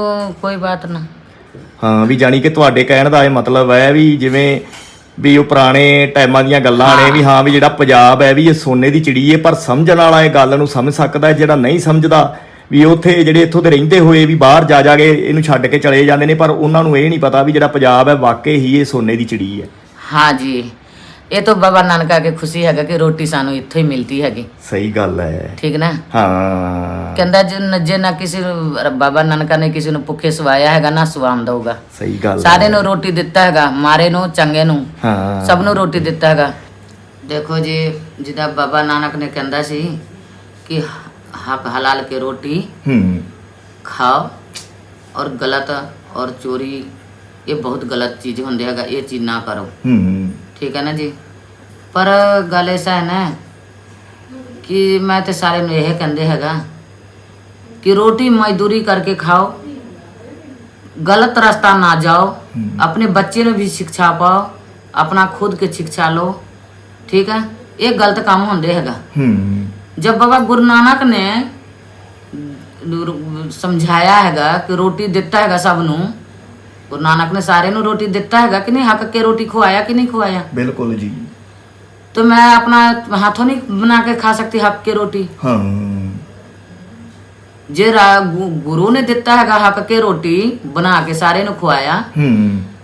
ਕੋਈ ਬਾਤ ਨਾ। ਹਾਂ ਵੀ ਜਾਣੀ ਕਿ ਤੁਹਾਡੇ ਕਹਿਣ ਦਾ ਇਹ ਮਤਲਬ ਹੈ ਵੀ ਜਿਵੇਂ ਵੀ ਉਹ ਪੁਰਾਣੇ ਟਾਈਮਾਂ ਦੀਆਂ ਗੱਲਾਂ ਨੇ ਵੀ ਹਾਂ ਵੀ ਜਿਹੜਾ ਪੰਜਾਬ ਹੈ ਵੀ ਇਹ ਸੋਨੇ ਦੀ ਚਿੜੀ ਹੈ ਪਰ ਸਮਝਣ ਵਾਲਾ ਇਹ ਗੱਲ ਨੂੰ ਸਮਝ ਸਕਦਾ ਹੈ ਜਿਹੜਾ ਨਹੀਂ ਸਮਝਦਾ ਵੀ ਉੱਥੇ ਜਿਹੜੇ ਇੱਥੋਂ ਦੇ ਰਹਿੰਦੇ ਹੋਏ ਵੀ ਬਾਹਰ ਜਾ ਜਾ ਕੇ ਇਹਨੂੰ ਛੱਡ ਕੇ ਚਲੇ ਜਾਂਦੇ ਨੇ ਪਰ ਉਹਨਾਂ ਨੂੰ ਇਹ ਨਹੀਂ ਪਤਾ ਵੀ ਜਿਹੜਾ ਪੰਜਾਬ ਹੈ ਵਾਕਈ ਹੀ ਇਹ ਸੋਨੇ ਦੀ ਚਿੜੀ ਹੈ। ਹਾਂ ਜੀ। ਇਹ ਤਾਂ ਬਾਬਾ ਨਾਨਕਾ ਕੇ ਖੁਸ਼ੀ ਹੈਗਾ ਕਿ ਰੋਟੀ ਸਾਨੂੰ ਇੱਥੋਂ ਹੀ ਮਿਲਦੀ ਹੈਗੀ। ਸਹੀ ਗੱਲ ਹੈ। ਠੀਕ ਨਾ? ਹਾਂ। ਕਹਿੰਦਾ ਜੇ ਨ- ਜੇ ਨਾ ਕਿਸੇ ਨੂੰ ਬਾਬਾ ਨਾਨਕਾ ਨੇ ਕਿਸੇ ਨੂੰ ਭੁੱਖੇ ਸਵਾਇਆ ਹੈਗਾ ਨਾ ਸਵਾਮ ਦਊਗਾ। ਸਹੀ ਗੱਲ ਹੈ। ਸਾਰੇ ਨੂੰ ਰੋਟੀ ਦਿੱਤਾ ਹੈਗਾ ਮਾਰੇ ਨੂੰ ਚੰਗੇ ਨੂੰ। ਹਾਂ। ਸਭ ਨੂੰ ਰੋਟੀ ਦਿੱਤਾ ਹੈਗਾ। ਦੇਖੋ ਜੀ ਜਿੱਦਾਂ ਬਾਬਾ ਨਾਨਕ ਨੇ ਕਹਿੰਦਾ ਸੀ ਕਿ ਹੱਕ ਹਲਾਲ ਕੇ ਰੋਟੀ ਹੂੰ। ਖਾਓ ਔਰ ਗਲਤ ਔਰ ਚੋਰੀ ਇਹ ਬਹੁਤ ਗਲਤ ਚੀਜ਼ ਹੁੰਦੀ ਹੈਗਾ ਇਹ ਚੀਜ਼ ਨਾ ਕਰੋ। ਹੂੰ। ਠੀਕ ਹੈ ਨਾ ਜੀ ਪਰ ਗੱਲ ਐਸਾ ਹੈ ਨਾ ਕਿ ਮੈਂ ਤੇ ਸਾਰੇ ਨੂੰ ਇਹ ਕਹਿੰਦੇ ਹੈਗਾ ਕਿ ਰੋਟੀ ਮਜ਼ਦੂਰੀ ਕਰਕੇ ਖਾਓ गलत रास्ता ना जाओ अपने बच्चे ਨੂੰ ਵੀ ਸਿੱਖਿਆ ਪਾਓ ਆਪਣਾ ਖੁਦ ਕੇ ਸਿੱਖਿਆ ਲਓ ਠੀਕ ਹੈ ਇਹ ਗਲਤ ਕੰਮ ਹੁੰਦੇ ਹੈਗਾ ਹੂੰ जब बाबा गुरु नानक ने ਸਮਝਾਇਆ ਹੈਗਾ ਕਿ ਰੋਟੀ ਦਿੱਤਾ ਹੈਗਾ ਸਭ ਨੂੰ ਗੁਰੂ ਨਾਨਕ ਨੇ ਸਾਰੇ ਨੂੰ ਰੋਟੀ ਦਿੱਤਾ ਹੈਗਾ ਕਿ ਨਹੀਂ ਹੱਕ ਕੇ ਰੋਟੀ ਖਵਾਇਆ ਕਿ ਨਹੀਂ ਖਵਾਇਆ ਬਿਲਕੁਲ ਜੀ तो मैं अपना हाथों नहीं बना के खा सकती हक की रोटी ਹਾਂ जे रा- गु- गुरु ने ਦਿੱਤਾ ਹੈਗਾ ਹੱਕ ਕੇ ਰੋਟੀ ਬਣਾ ਕੇ ਸਾਰੇ ਨੂੰ ਖਵਾਇਆ ਹੂੰ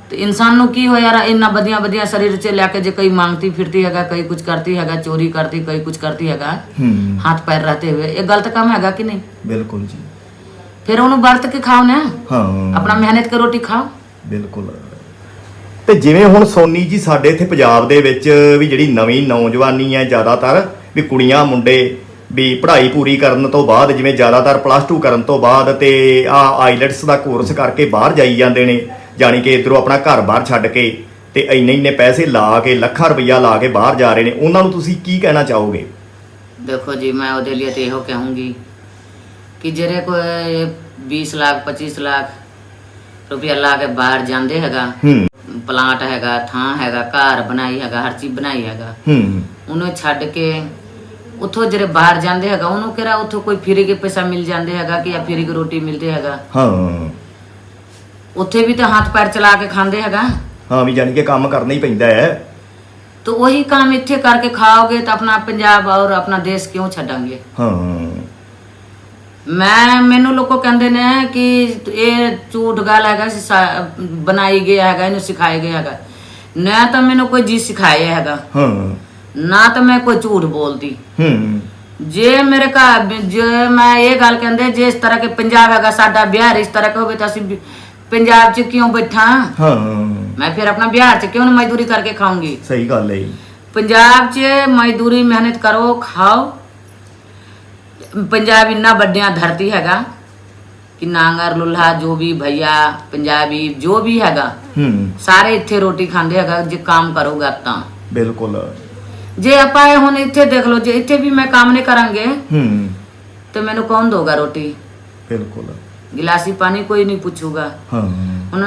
ਤੇ ਇਨਸਾਨ ਨੂੰ ਕੀ ਹੋਇਆ ਰਾ ਇੰਨਾ ਵਧੀਆਂ ਵਧੀਆਂ ਸਰੀਰ 'ਚ ਲੈ ਕੇ ਜੇ ਕਈ ਮੰਗਤੀ ਫਿਰਤੀ ਹੈਗਾ ਕਈ ਕੁਝ ਕਰਤੀ ਹੈਗਾ ਚੋਰੀ ਕਰਤੀ ਕਈ ਕੁਝ ਕਰਤੀ ਹੈਗਾ ਹੂੰ ਹੱਥ ਪੈਰ ਰਹਤੇ ਹੋਏ ਇਹ ਗਲਤ ਕੰਮ ਹੈਗਾ ਕਿ ਨਹੀਂ ਬਿਲਕੁਲ ਜੀ ਫਿਰ ਉਹਨੂੰ ਵਰਤ ਕੇ ਖਾਓ ਨਾ ਹਾਂ ਆਪਣਾ ਬਿਲਕੁਲ। ਤੇ ਜਿਵੇਂ ਹੁਣ ਸੋਨੀ ਜੀ ਸਾਡੇ ਇੱਥੇ ਪੰਜਾਬ ਦੇ ਵਿੱਚ ਵੀ ਜਿਹੜੀ ਨਵੀਂ ਨੌਜਵਾਨੀ ਹੈ ਜ਼ਿਆਦਾਤਰ, ਵੀ ਕੁੜੀਆਂ ਮੁੰਡੇ ਵੀ ਪੜ੍ਹਾਈ ਪੂਰੀ ਕਰਨ ਤੋਂ ਬਾਅਦ, ਜਿਵੇਂ ਜ਼ਿਆਦਾਤਰ ਪਲੱਸ 2 ਕਰਨ ਤੋਂ ਬਾਅਦ ਤੇ ਆ ਆਈਲੈਟਸ ਦਾ ਕੋਰਸ ਕਰਕੇ ਬਾਹਰ ਜਾਈ ਜਾਂਦੇ ਨੇ ਜਾਨੀ ਕਿ ਇਧਰੋਂ ਆਪਣਾ ਘਰ ਬਾਹਰ ਛੱਡ ਕੇ ਤੇ ਇੰਨੇ ਇੰਨੇ ਪੈਸੇ ਲਾ ਕੇ, ਲੱਖਾਂ ਰੁਪਈਆ ਲਾ ਕੇ ਬਾਹਰ ਜਾ ਰਹੇ ਨੇ, ਉਹਨਾਂ ਨੂੰ ਤੁਸੀਂ ਕੀ ਕਹਿਣਾ ਚਾਹੋਗੇ? ਦੇਖੋ ਜੀ, ਮੈਂ ਉਹਦੇ ਲਈ ਤੇ ਇਹੋ ਕਹੂੰਗੀ ਕਿ ਜਿਹੜੇ ਕੋਈ 20 ਲੱਖ 25 ਲੱਖ ਰੁਪਇਆ ਲਾ ਕੇ ਬਾਹਰ ਜਾਂਦੇ ਹੈਗਾ ਹੂੰ ਪਲਾਂਟ ਹੈਗਾ ਥਾਂ ਹੈਗਾ ਘਰ ਬਣਾਈ ਹੈਗਾ ਹਰ ਚੀਜ਼ ਬਣਾਈ ਹੈਗਾ ਹੂੰ ਉਹਨੂੰ ਛੱਡ ਕੇ ਉੱਥੋਂ ਜਿਹੜੇ ਬਾਹਰ ਜਾਂਦੇ ਹੈਗਾ ਉਹਨੂੰ ਕਿਹੜਾ ਉੱਥੋਂ ਕੋਈ ਫਰੀ ਕੇ ਪੈਸਾ ਮਿਲ ਜਾਂਦੇ ਹੈਗਾ ਕਿ ਆ ਫਰੀ ਕੇ ਰੋਟੀ ਮਿਲਦੇ ਹੈਗਾ ਹਾਂ ਉੱਥੇ ਵੀ ਤਾਂ ਹੱਥ ਪੈਰ ਚਲਾ ਕੇ ਖਾਂਦੇ ਹੈਗਾ ਹਾਂ ਵੀ ਜਾਣੀ ਕਿ ਕੰਮ ਕਰਨਾ ਹੀ ਪੈਂਦਾ ਹੈ तो वही काम ਇੱਥੇ ਕਰਕੇ ਖਾਓਗੇ ਤਾਂ ਆਪਣਾ ਪੰਜਾਬ ਔਰ ਆਪਣਾ ਦੇਸ਼ ਕਿਉਂ ਛੱਡਾਂਗੇ ਹਾਂ ਮੈਂ ਮੈਨੂੰ ਲੋਕੋ ਕਹਿੰਦੇ ਨੇ ਕਿ ਇਹ ਝੂਠ ਗੱਲ ਹੈਗਾ ਸੀ ਸਾ- ਬਣਾਈ ਗਿਆ ਹੈਗਾ ਇਹਨੂੰ ਸਿਖਾਇਆ ਗਿਆ ਹੈਗਾ। ਨਾ ਤਾਂ ਮੈਨੂੰ ਕੋਈ ਜੀ ਸਿਖਾਇਆ ਹੈਗਾ। ਹਾਂ। ਨਾ ਤਾਂ ਮੈਂ ਕੋਈ ਝੂਠ ਬੋਲਦੀ। ਹੂੰ। ਜੇ ਮੇਰੇ ਘਰ ਵੀ- ਜੇ ਮੈਂ ਇਹ ਗੱਲ ਕਹਿੰਦੇ ਜੇ ਇਸ ਤਰ੍ਹਾਂ ਕੇ ਪੰਜਾਬ ਹੈਗਾ ਸਾਡਾ ਬਿਹਾਰ ਇਸ ਤਰ੍ਹਾਂ ਕੇ ਹੋਵੇ ਤਾਂ ਅਸੀਂ ਵੀ ਪੰਜਾਬ 'ਚ ਕਿਉਂ ਬੈਠਾ? ਹਾਂ। ਮੈਂ ਫਿਰ ਆਪਣਾ ਬਿਹਾਰ 'ਚ ਕਿਉਂ ਨਾ ਮਜ਼ਦੂਰੀ ਕਰਕੇ ਖਾਊਂਗੀ? ਸਹੀ ਗੱਲ ਹੈ ਜੀ। ਪੰਜਾਬ 'ਚ ਮਜ਼ਦੂਰੀ ਮਿਹਨਤ ਕਰੋ ਖਾਓ। ਪੰਜਾਬ ਇੰਨਾ ਵੱਡਿਆਂ ਧਰਤੀ ਹੈਗਾ ਕਿ ਨਾਂਗਰ ਲੁੱਲਾ ਜੋ ਵੀ ਭਈਆ ਪੰਜਾਬੀ ਜੋ ਵੀ ਹੈਗਾ ਹੂੰ। ਸਾਰੇ ਇੱਥੇ ਰੋਟੀ ਖਾਂਦੇ ਹੈਗਾ ਜੇ ਕੰਮ ਕਰੋਗਾ ਤਾਂ। ਬਿਲਕੁਲ। ਜੇ ਆਪਾਂ ਇਹ ਹੁਣ ਇੱਥੇ ਦੇਖ ਲਓ ਜੇ ਇੱਥੇ ਵੀ ਮੈਂ ਕੰਮ ਨਹੀਂ ਕਰਾਂਗੇ ਹੂੰ। ਤੇ ਮੈਨੂੰ ਕੌਣ ਦੋਗਾ ਰੋਟੀ? ਬਿਲਕੁਲ। ਗਿਲਾਸੀ ਪਾਣੀ ਕੋਈ ਨਹੀਂ ਪੁੱਛੂਗਾ। ਹਾਂ। ਹੁਣ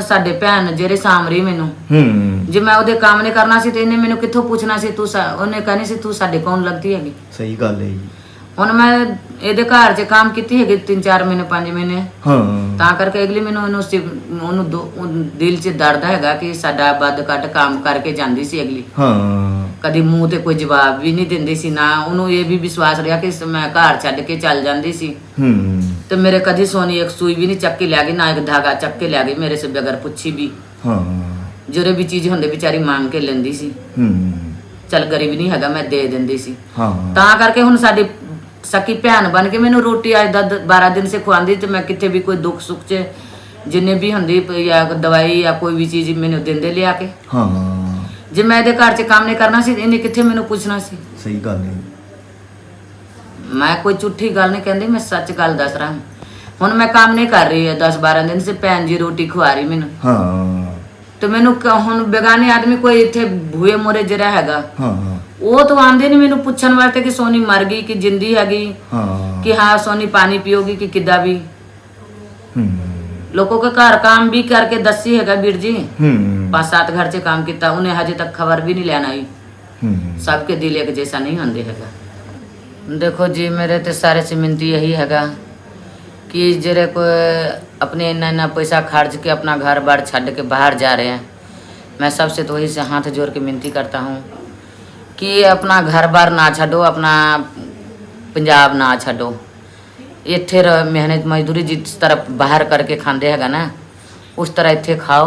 ਸਾਡੇ ਭੈਣ ਜਿਹੜੇ ਸਾਮਰੀ ਮੈਨੂੰ ਹੂੰ। ਜੇ ਮੈਂ ਉਹਦੇ ਕੰਮ ਨਹੀਂ ਕਰਨਾ ਸੀ ਤੇ ਇਹਨੇ ਮੈਨੂੰ ਕਿੱਥੋਂ ਪੁੱਛਣਾ ਸੀ ਤੂੰ ਸਾ- ਉਹਨੇ ਕਹਿਣੀ ਸੀ ਤੂੰ ਸਾਡੇ ਕੌਣ ਲੱਗਦੀ ਹੈਗੀ? ਸਹੀ ਗੱਲ ਹੈ ਜੀ। ਹੁਣ ਮੈਂ ਇਹਦੇ ਘਰ 'ਚ ਕੰਮ ਕੀਤੀ ਹੈਗੀ 3-4 ਮਹੀਨੇ 5 ਮਹੀਨੇ। ਹਾਂ। ਤਾਂ ਕਰਕੇ ਅਗਲੀ ਮੈਨੂੰ ਉਹਨੂੰ ਸਿ- ਉਹਨੂੰ ਦੋ- ਦਿਲ 'ਚ ਦਰਦ ਹੈਗਾ ਕਿ ਸਾਡਾ ਵੱਧ ਘੱਟ ਕੰਮ ਕਰਕੇ ਜਾਂਦੀ ਸੀ ਅਗਲੀ। ਹਾਂ। ਕਦੀ ਮੂੰਹ ਤੇ ਕੋਈ ਜਵਾਬ ਵੀ ਨਹੀਂ ਦਿੰਦੀ ਸੀ ਨਾ ਉਹਨੂੰ ਇਹ ਵੀ ਵਿਸ਼ਵਾਸ ਰਿਹਾ ਕਿ ਮੈਂ ਘਰ ਛੱਡ ਕੇ ਚੱਲ ਜਾਂਦੀ ਸੀ। ਹੂੰ। ਤੇ ਮੇਰੇ ਕਦੀ ਸੋਨੀ ਇੱਕ ਸੂਈ ਵੀ ਨਹੀਂ ਚੱਕ ਕੇ ਲਿਆ ਗਈ ਨਾ ਇੱਕ ਧਾਗਾ ਚੱਕ ਕੇ ਲਿਆ ਗਈ ਮੇਰੇ ਸੇ ਬਗੈਰ ਪੁੱਛੀ ਵੀ। ਹਾਂ। ਜਿਹੜੇ ਵੀ ਚੀਜ਼ ਹੁੰਦੇ ਵਿਚਾਰੀ ਮੰਗ ਕੇ ਲੈਂਦੀ ਸੀ। ਹੂੰ। ਚੱਲ ਗਰੀਬ ਨਹੀਂ ਹੈਗਾ ਮੈਂ ਦੇ ਦਿੰਦੀ ਸੀ। ਹਾਂ। ਤਾਂ ਕਰਕੇ ਹੁਣ ਸਾਡੀ ਸਕੀ ਭੈਣ ਬਣ ਕੇ ਮੈਨੂੰ ਰੋਟੀ ਅੱਜ ਦਾ 12 ਦਿਨ ਸੇ ਖਵਾਉਂਦੀ ਤੇ ਮੈਂ ਕਿਤੇ ਵੀ ਕੋਈ ਦੁੱਖ ਸੁੱਖ ਚ ਜਿੰਨੇ ਵੀ ਹੁੰਦੀ ਜਾਂ ਦਵਾਈ ਜਾਂ ਕੋਈ ਵੀ ਚੀਜ਼ ਮੈਨੂੰ ਦਿੰਦੇ ਲਿਆ ਕੇ। ਹਾਂ। ਜੇ ਮੈਂ ਇਹਦੇ ਘਰ 'ਚ ਕੰਮ ਨਹੀਂ ਕਰਨਾ ਸੀ ਇਹਨੇ ਕਿੱਥੇ ਮੈਨੂੰ ਪੁੱਛਣਾ ਸੀ? ਸਹੀ ਗੱਲ ਹੈ ਮੈਂ ਕੋਈ ਝੂਠੀ ਗੱਲ ਨਹੀਂ ਕਹਿੰਦੀ ਮੈਂ ਸੱਚ ਗੱਲ ਦੱਸ ਰਹਾ ਹੁਣ ਮੈਂ ਕੰਮ ਨਹੀਂ ਕਰ ਰਹੀ ਹੈ 10 12 ਦਿਨ ਸੇ ਭੈਣ ਜੀ ਰੋਟੀ ਖਵਾ ਰਹੀ ਮੈਨੂੰ। ਹਾਂ। ਤੇ ਮੈਨੂੰ ਕ- ਹੁਣ ਬੇਗਾਨੇ ਆਦਮੀ ਕੋਈ ਇੱਥੇ ਭੂਏ ਮੋਰੇ ਜਿਹੜਾ ਹੈਗਾ ਹਾਂ ਉਹ ਤਾਂ ਆਂਦੇ ਨਹੀਂ ਮੈਨੂੰ ਪੁੱਛਣ ਵਾਸਤੇ ਕਿ ਸੋਨੀ ਮਰ ਗਈ ਕਿ ਜਿੰਦੀ ਹੈਗੀ ਹਾਂ ਕਿ हाँ सोनी पानी पियोगी कि किदा भी ਹੂੰ लोगों के घर काम भी करके दसी हैगा वीर जी ਹੂੰ पांच सात घर से काम किया उन्हें हजे तक खबर भी नहीं लेना आई ਹੂੰ सबके दिल एक जैसा नहीं होंगे हैगा देखो जी मेरे तो सारे से मिनती यही हैगा कि जेरे को अपने इन्ना इन्ना पैसा खर्च के अपना घर बार छड़ के बाहर जा रहे हैं। मैं सबसे तो वही से हाथ जोड़ के विनती करता हूँ कि अपना घर बार ना छो अपना पंजाब ना छो इतने मेहनत मजदूरी जिस तरह बाहर करके खाते है ना उस तरह इतने खाओ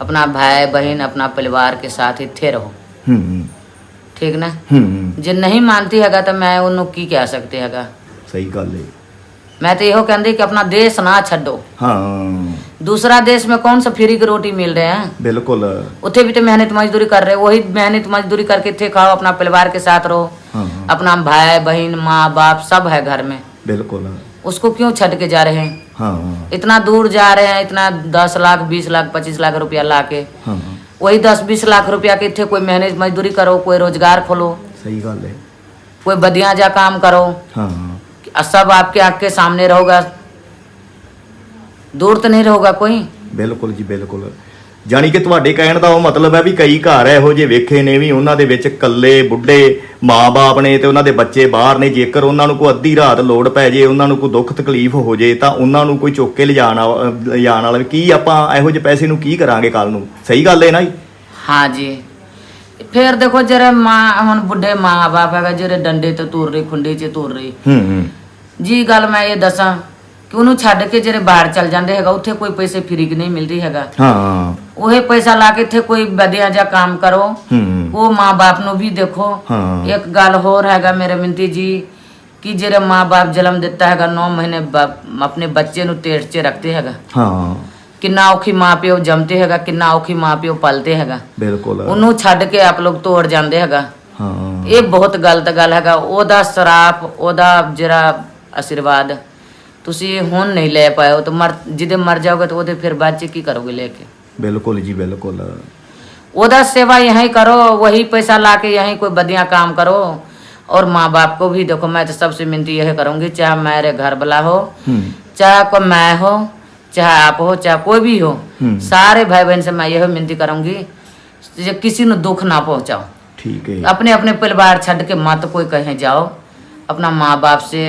अपना भाई बहन अपना परिवार के साथ इतने रहो। हम्म, हम्म। ठीक ना? हम्म, जो नहीं मानती हैगा तो मैं उन्होंने की कह सकते हैगा? सही गल है। मैं तो यो कहती कि अपना देश ना छो हाँ। दूसरा देश में कौन सा फ्री की रोटी मिल रहे हैं? बिल्कुल। उठे भी तो मेहनत मजदूरी कर रहे वही मेहनत मजदूरी करके थे खाओ अपना परिवार के साथ रहो। हाँ। अपना भाई बहन माँ बाप सब है घर में। बिल्कुल। उसको क्यों छट के जा रहे हैं? हाँ। इतना दूर जा रहे हैं इतना दस लाख बीस लाख पच्चीस लाख रुपया ला के हाँ। वही दस बीस लाख रुपया के थे कोई मेहनत मजदूरी करो कोई रोज़गार खोलो। सही गल है। कोई बदिया जा काम करो। हाँ। सब आपके आँख के सामने रहोगा दूर तो नहीं रहोगा कोई ਬਿਲਕੁਲ ਜੀ ਬਿਲਕੁਲ ਜਾਣੀ ਕਿ ਤੁਹਾਡੇ ਕਹਿਣ ਦਾ ਉਹ ਮਤਲਬ ਹੈ ਵੀ ਕਈ ਘਰ ਇਹੋ ਜਿਹੇ ਵੇਖੇ ਨੇ ਵੀ ਉਹਨਾਂ ਦੇ ਵਿੱਚ ਇਕੱਲੇ ਬੁੱਢੇ ਮਾਪੇ ਨੇ ਤੇ ਉਹਨਾਂ ਦੇ ਬੱਚੇ ਬਾਹਰ ਨੇ ਜੇਕਰ ਉਹਨਾਂ ਨੂੰ ਕੋਈ ਅੱਧੀ ਰਾਤ ਲੋੜ ਪੈ ਜੇ ਉਹਨਾਂ ਨੂੰ ਕੋਈ ਦੁੱਖ ਤਕਲੀਫ ਹੋ ਜੇ ਤਾਂ ਉਹਨਾਂ ਨੂੰ ਕੋਈ ਚੁੱਕ ਕੇ ਲਿਜਾਣ ਵਾ- ਲਿਜਾਣ ਵਾਲਾ ਵੀ ਕੀ ਆਪਾਂ ਇਹੋ ਜਿਹੇ ਪੈਸੇ ਨੂੰ ਕੀ ਕਰਾਂਗੇ ਕੱਲ ਨੂੰ ਸਹੀ ਗੱਲ ਹੈ ਨਾ ਜੀ हाँ जी फिर देखो जरा माँ ਹੁਣ ਬੁੱਢੇ ਮਾਂ ਬਾਪ ਹੈਗਾ ਜਿਹੜੇ ਡੰਡੇ ਤੇ ਤੁਰ ਰਹੀ ਖੁੰਡੇ 'ਚ ਤੁਰ ਰਹੀ ਹੂੰ ਹੂੰ ਜੀ ਗੱਲ ਮੈਂ ਇਹ ਦੱਸਾਂ ਕਿ ਉਹਨੂੰ ਛੱਡ ਕੇ ਜਿਹੜੇ ਬਾਹਰ ਚੱਲ ਜਾਂਦੇ ਹੈਗਾ ਉੱਥੇ ਕੋਈ ਪੈਸੇ ਫਰੀ ਨਹੀਂ ਮਿਲਦੀ ਹੈਗਾ। ਹਾਂ। ਉਹੇ ਪੈਸਾ ਲਾ ਕੇ ਇੱਥੇ ਕੋਈ ਵਧੀਆ ਜਿਹਾ ਕੰਮ ਕਰੋ। ਹੂੰ। ਉਹ ਮਾਂ-ਬਾਪ ਨੂੰ ਵੀ ਦੇਖੋ। ਹਾਂ। ਇੱਕ ਗੱਲ ਹੋਰ ਹੈਗਾ ਮੇਰੇ ਮਿੰਤੀ ਜੀ ਕਿ ਜਿਹੜੇ ਮਾਂ-ਬਾਪ ਜਨਮ ਦਿੱਤਾ ਹੈਗਾ 9 ਮਹੀਨੇ ਬਾਪ- ਆਪਣੇ ਬੱਚੇ ਨੂੰ ਟੇਟ 'ਚ ਰੱਖਦੇ ਹੈਗਾ। ਹਾਂ। ਕਿੰਨਾ ਔਖੀ ਮਾਂ-ਪਿਓ ਜੰਮਦੇ ਹੈਗਾ ਕਿੰਨਾ ਔਖੀ ਮਾਂ-ਪਿਓ ਪਲਦੇ ਹੈਗਾ। ਬਿਲਕੁਲ। ਉਹਨੂੰ ਛੱਡ ਕੇ ਆਪ ਲੋਕ ਤੋੜ ਜਾਂਦੇ ਹੈਗਾ। ਹਾਂ। ਇਹ ਬਹੁਤ ਗਲਤ ਗੱਲ ਹੈਗਾ। ਉਹਦਾ ਸਰਾਪ ਉਹਦਾ ਜਿਹੜਾ आशीर्वाद। ਤੁਸੀਂ ਹੁਣ ਨਹੀਂ ਲੈ ਪਾਇਓ ਤਾਂ ਮਰ ਜਿਹਦੇ ਮਰ ਜਾਓਗੇ ਤਾਂ ਉਹਦੇ ਫਿਰ ਬਾਅਦ ਚ ਕੀ ਕਰੋਗੇ ਲੈ ਕੇ बिल्कुल जी बिल्कुल। ਉਹਦਾ ਸੇਵਾ ਯਹੀਂ ਕਰੋ ਵਹੀ ਪੈਸਾ ਲਾ ਕੇ ਯਹੀਂ ਕੋਈ ਵਧੀਆ काम करो और माँ बाप को भी देखो मैं तो सबसे मिनती यही करूँगी चाहे मेरे घर वाला हो हम्म। चाहे कोई मैं हो चाहे आप हो चाहे कोई भी हो हम्म। सारे भाई बहन से मैं यही मिनती करूँगी जो किसी ने दुख ना पहुंचाओ। ठीक है। अपने अपने परिवार छड़ के मत कोई कहे जाओ अपना माँ बाप से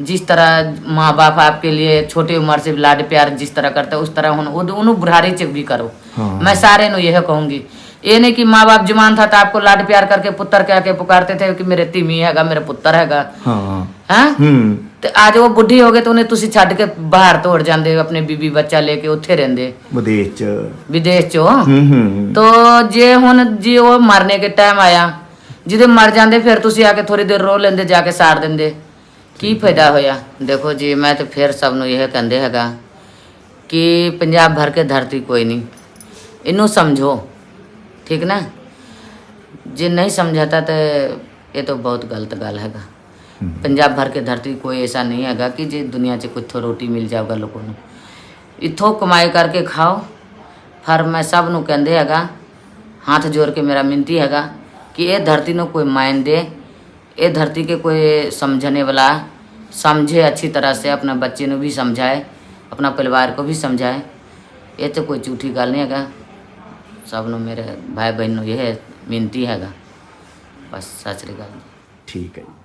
जिस तरह माँ बाप आपके लिए छोटी उम्र से लाड प्यार जिस तरह करते उस तरह उन उन्होंने बुढ़ारी च भी करो हाँ। मैं सारे नु यह कहूंगी ये नहीं कि माँ बाप जवान था तो आपको लाड प्यार करके पुत्र कह के पुकारते थे कि मेरे तिमी हैगा मेरे पुत्र हैगा हाँ हैं हम्म ਤੇ ਅੱਜ ਉਹ ਬੁੱਢੀ ਹੋ ਗਏ ਤੇ ਉਹਨੇ ਤੁਸੀਂ ਛੱਡ ਕੇ ਬਾਹਰ ਤੋੜ ਜਾਂਦੇ ਆਪਣੇ ਬੀਬੀ ਬੱਚਾ ਲੈ ਕੇ ਉੱਥੇ ਰਹਿੰਦੇ विदेश च ਵਿਦੇਸ਼ ਚੋਂ हम्म हम्म ਤੋ ਜੇ ਹੁਣ ਜੀ ਉਹ ਮਰਨੇ ਕੇ ਟਾਈਮ ਆਇਆ ਜਿਹਦੇ ਮਰ ਜਾਂਦੇ ਫਿਰ ਤੁਸੀਂ ਆ ਕੇ ਥੋੜੀ ਦੇਰ ਰੋ ਲੈਂਦੇ ਜਾ ਕੇ ਸਾਰ ਦਿੰਦੇ ਕੀ ਫਾਇਦਾ ਹੋਇਆ? ਦੇਖੋ ਜੀ ਮੈਂ ਤਾਂ ਫਿਰ ਸਭ ਨੂੰ ਇਹ ਕਹਿੰਦੇ ਹੈਗਾ ਕਿ ਪੰਜਾਬ ਭਰ ਕੇ ਧਰਤੀ ਕੋਈ ਨਹੀਂ। ਇਹਨੂੰ ਸਮਝੋ ਠੀਕ ਨਾ? ਜੇ ਨਹੀਂ ਸਮਝਾਤਾ ਤਾਂ ਇਹ ਤਾਂ ਬਹੁਤ ਗਲਤ ਗੱਲ ਹੈਗਾ। ਪੰਜਾਬ ਭਰ ਕੇ ਧਰਤੀ ਕੋਈ ਐਸਾ ਨਹੀਂ ਹੈਗਾ ਕਿ ਜੇ ਦੁਨੀਆ 'ਚ ਕਿੱਥੋਂ ਰੋਟੀ ਮਿਲ ਜਾਊਗਾ ਲੋਕਾਂ ਨੂੰ। ਇੱਥੋਂ ਕਮਾਈ ਕਰਕੇ ਖਾਓ। ਪਰ ਮੈਂ ਸਭ ਨੂੰ ਕਹਿੰਦੇ ਹੈਗਾ ਹੱਥ ਜੋੜ ਕੇ ਮੇਰਾ ਮਿੰਤੀ ਹੈਗਾ ਕਿ ਇਹ ਧਰਤੀ ਨੂੰ ਕੋਈ ਮਾਇਨ ਦੇ ये धरती के कोई समझने वाला समझे अच्छी तरह से, अपने बच्चे ने भी समझाए, अपना परिवार को भी समझाए, ये तो कोई झूठी गल नहीं है सब नो मेरे भाई बहन ये है बस सच श्रीकाल ठीक है